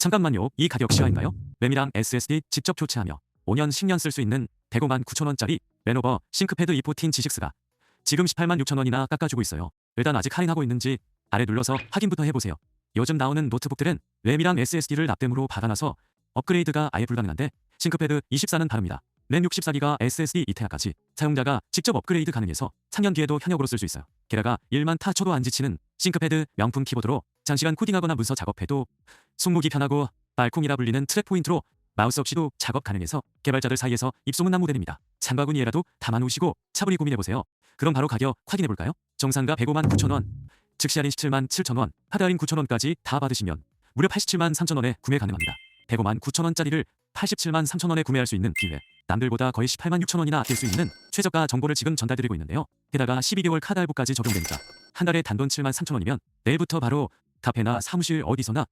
잠깐만요. 이 가격 실화인가요? 램이랑 SSD 직접 교체하며 5년 10년 쓸 수 있는 105만 9천원짜리 레노버 싱크패드 E14 G6가 지금 18만 6천원이나 깎아주고 있어요. 일단 아직 할인하고 있는지 아래 눌러서 확인부터 해보세요. 요즘 나오는 노트북들은 램이랑 SSD를 납땜으로 박아놔서 업그레이드가 아예 불가능한데 싱크패드 24는 다릅니다. 램 64기가 SSD 2테라까지 사용자가 직접 업그레이드 가능해서 3년 뒤에도 현역으로 쓸 수 있어요. 게다가 1만 타초도 안 지치는 싱크패드 명품 키보드로 장시간 코딩하거나 문서 작업해도 손목이 편하고 말콩이라 불리는 트랙 포인트로 마우스 없이도 작업 가능해서 개발자들 사이에서 입소문난 모델입니다. 장바구니에라도 담아놓으시고 차분히 고민해보세요. 그럼 바로 가격 확인해볼까요? 정상가 105만 9천원, 즉시 할인 17만 7천원, 하드 할인 9천원까지 다 받으시면 무려 87만 3천원에 구매 가능합니다. 105만 9천원짜리를 87만 3천원에 구매할 수 있는 기회. 남들보다 거의 18만 6천원이나 아낄 수 있는 최저가 정보를 지금 전달드리고 있는데요. 게다가 12개월 카드 할부까지 적용되니까 한 달에 단돈 7만 3천원이면 내일부터 바로 카페나 사무실 어디서나